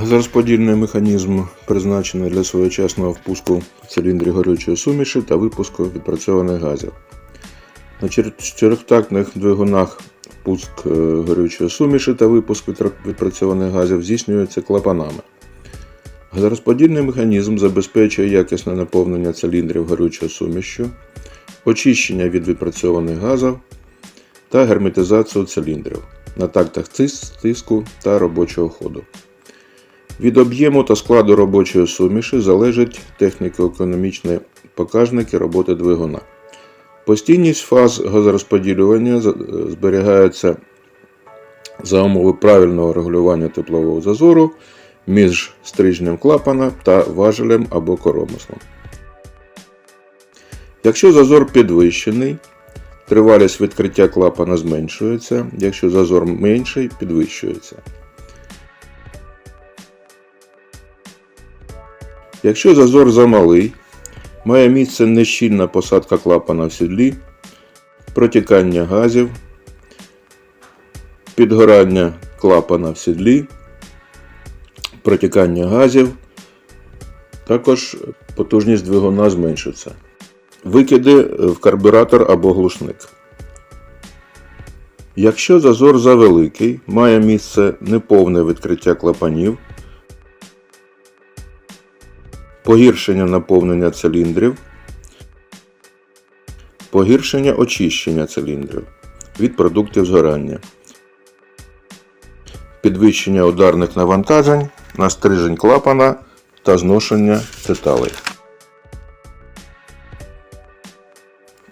Газорозподільний механізм призначений для своєчасного впуску в циліндрі горючої суміші та випуску відпрацьованих газів. На чотир- чотирьохтактних двигунах впуск е, горючої суміші та випуск відпрацьованих газів здійснюється клапанами. Газорозподільний механізм забезпечує якісне наповнення циліндрів горючою сумішю, очищення від відпрацьованих газів та герметизацію циліндрів на тактах тиску та робочого ходу. Від об'єму та складу робочої суміші залежать техніко-економічні показники роботи двигуна. Постійність фаз газорозподілювання зберігається за умови правильного регулювання теплового зазору між стрижнем клапана та важелем або коромислом. Якщо зазор підвищений, тривалість відкриття клапана зменшується, якщо зазор менший, підвищується. Якщо зазор замалий, має місце нещільна посадка клапана в сідлі, протікання газів, підгорання клапана в сідлі, протікання газів, також потужність двигуна зменшиться. Викиди в карбюратор або глушник. Якщо зазор завеликий, має місце неповне відкриття клапанів, погіршення наповнення циліндрів, погіршення очищення циліндрів від продуктів згорання, підвищення ударних навантажень на стрижень клапана та зношення деталей.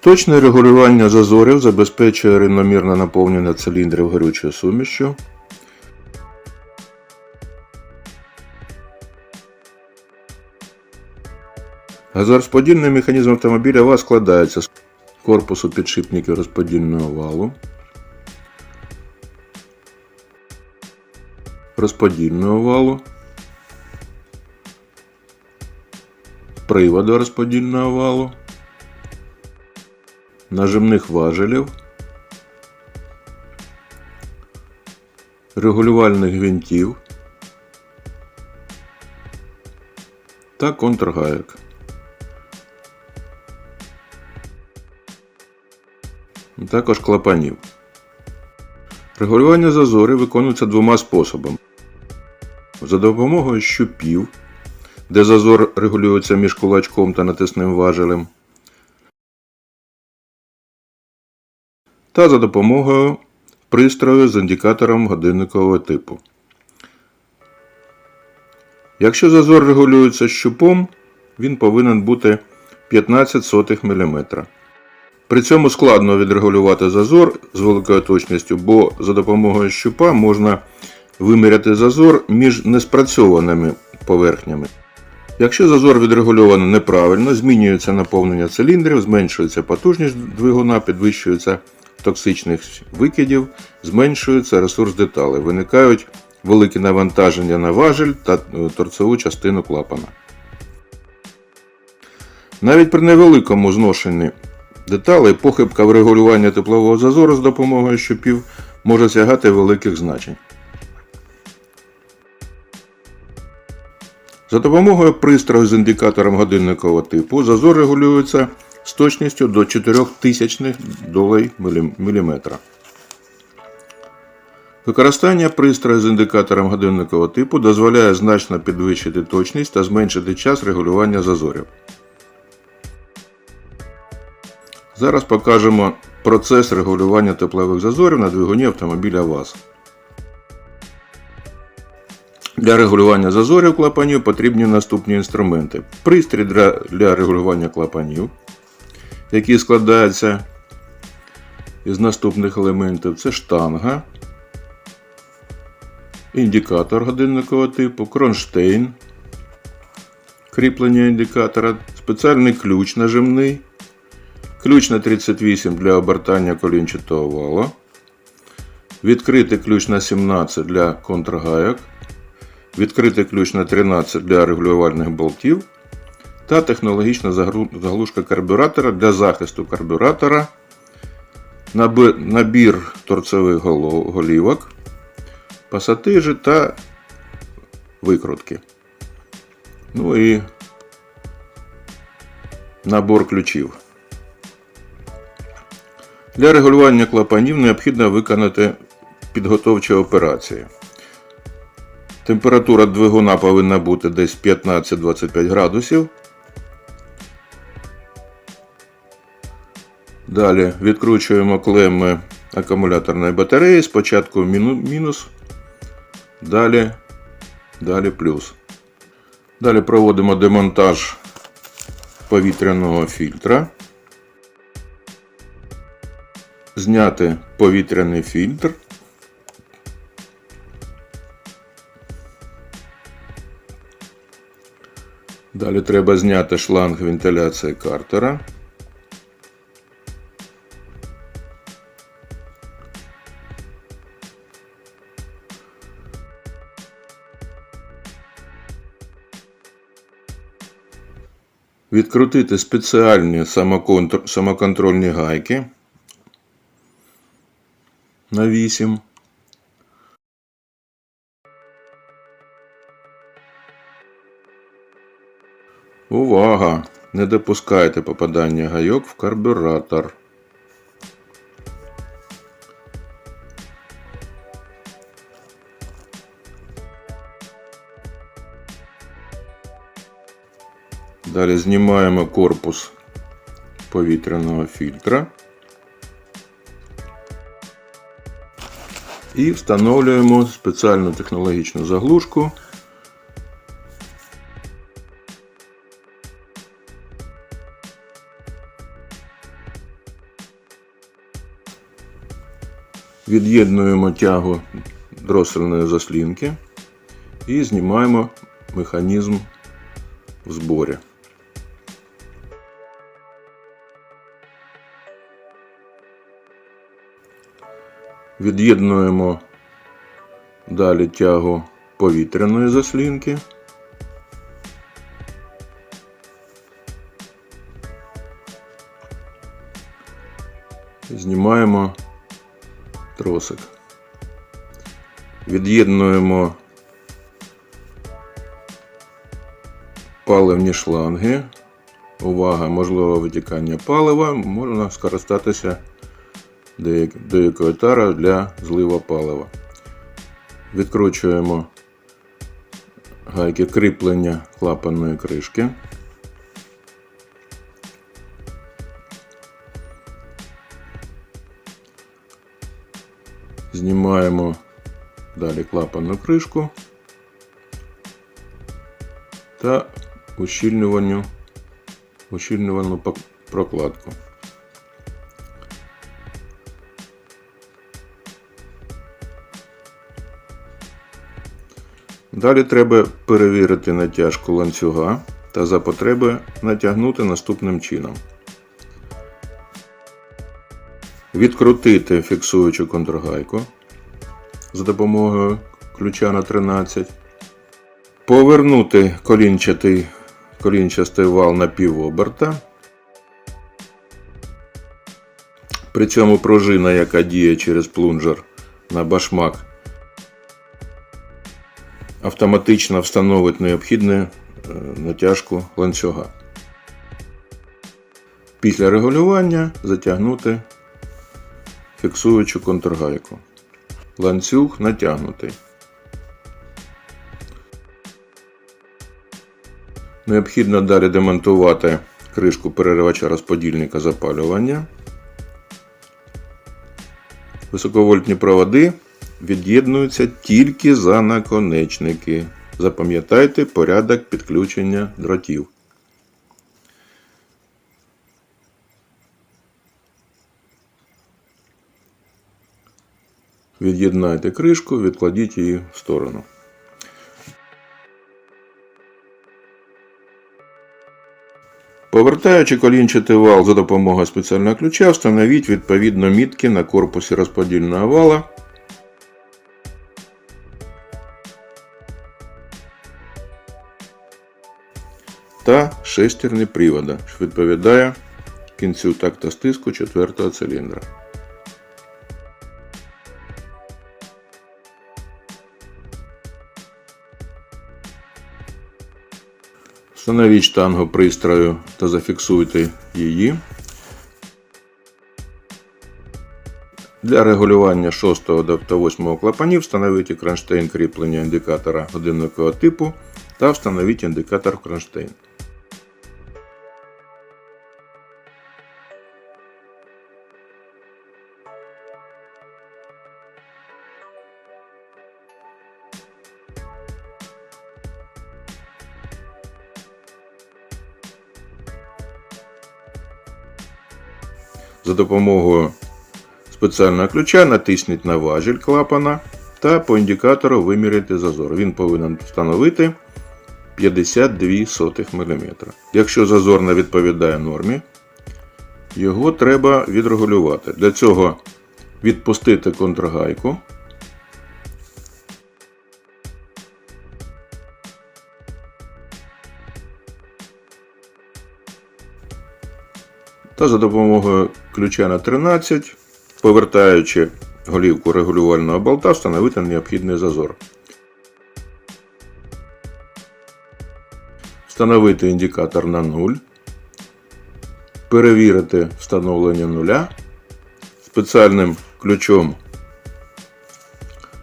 Точне регулювання зазорів забезпечує рівномірне наповнення циліндрів горючою сумішчю, Газорозподільний механізм автомобіля ВАЗ складається з корпусу підшипників розподільного валу, розподільного валу, приводу розподільного валу, нажимних важелів, регулювальних гвинтів та контргаяк. Також клапанів. Регулювання зазорів виконується двома способами. За допомогою щупів, де зазор регулюється між кулачком та натисним важелем, та за допомогою пристрою з індикатором годинникового типу. Якщо зазор регулюється щупом, він повинен бути 15 сотих мм. При цьому складно відрегулювати зазор з великою точністю, бо за допомогою щупа можна виміряти зазор між неспрацьованими поверхнями. Якщо зазор відрегульовано неправильно, змінюється наповнення циліндрів, зменшується потужність двигуна, підвищується токсичність викидів, зменшується ресурс деталей, виникають великі навантаження на важель та е, торцеву частину клапана. Навіть при невеликому зношенні деталей похибка в регулюванні теплового зазору з допомогою щупів може сягати великих значень. За допомогою пристрою з індикатором годинникового типу зазор регулюється з точністю до 4000 долей міліметра. Використання пристрою з індикатором годинникового типу дозволяє значно підвищити точність та зменшити час регулювання зазорів. Зараз покажемо процес регулювання теплових зазорів на двигуні автомобіля ВАЗ. Для регулювання зазорів клапанів потрібні наступні інструменти. Пристрій для, регулювання клапанів, який складається із наступних елементів. Це штанга, індикатор годинникового типу, кронштейн, кріплення індикатора, спеціальний ключ нажимний. Ключ на 38 для обертання колінчатого вала. Відкритий ключ на 17 для контргаяк. Відкритий ключ на 13 для регулювальних болтів. Та технологічна заглушка карбюратора для захисту карбюратора. Набір торцевих голівок, пасатижі та викрутки. Ну і набор ключів. Для регулювання клапанів необхідно виконати підготовчі операції. Температура двигуна повинна бути десь 15-25 градусів. Далі відкручуємо клеми акумуляторної батареї. Спочатку мінус, далі, далі плюс. Далі проводимо демонтаж повітряного фільтра. Зняти повітряний фільтр. Далі треба зняти шланг вентиляції картера. Відкрутити спеціальні самоконтр- самоконтрольні гайки на 8. Увага! Не допускайте попадання гайок в карбюратор. Далі знімаємо корпус повітряного фільтра і встановлюємо спеціальну технологічну заглушку. Від'єднуємо тягу дросельної заслінки і знімаємо механізм в зборі. Від'єднуємо далі тягу повітряної заслінки. Знімаємо тросик. Від'єднуємо паливні шланги. Увага, можливе витікання палива, можна скористатися деякою тарою для злива палива. Відкручуємо гайки кріплення клапанної кришки. Знімаємо далі клапанну кришку та ущільнювальну прокладку. Далі треба перевірити натяжку ланцюга та за потреби натягнути наступним чином. Відкрутити фіксуючу контргайку за допомогою ключа на 13. Повернути колінчатий, колінчастий вал на півоберта. При цьому пружина, яка діє через плунжер на башмак, автоматично встановить необхідну е, натяжку ланцюга. Після регулювання затягнути фіксуючу контргайку. Ланцюг натягнутий. Необхідно далі демонтувати кришку переривача розподільника запалювання. Високовольтні проводи від'єднуються тільки за наконечники. Запам'ятайте порядок підключення дротів. Від'єднайте кришку, відкладіть її в сторону. Повертаючи колінчатий вал за допомогою спеціального ключа, встановіть відповідно мітки на корпусі розподільного вала. Та шестерні привода, що відповідає кінцю такта стиску четвертого циліндра. Встановіть штангу пристрою та зафіксуйте її. Для регулювання 6 та 8 клапанів встановіть кронштейн кріплення індикатора годинникового типу та встановіть індикатор кронштейн. За допомогою спеціального ключа натисніть на важіль клапана та по індикатору виміряйте зазор. Він повинен встановити 52 сотих мм. Якщо зазор не відповідає нормі, його треба відрегулювати. Для цього відпустити контргайку. Та за допомогою ключа на 13, повертаючи голівку регулювального болта, встановити необхідний зазор. Встановити індикатор на 0. Перевірити встановлення нуля. Спеціальним ключом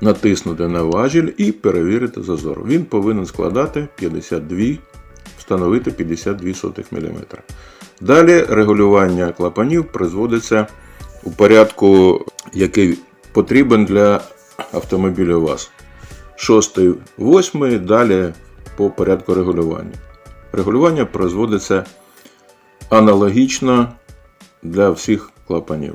натиснути на важіль і перевірити зазор. Він повинен складати 52, встановити 52 мм. Далі регулювання клапанів призводиться у порядку, який потрібен для автомобіля ВАЗ. 6, 8, далі по порядку регулювання. Регулювання производиться аналогічно для всіх клапанів.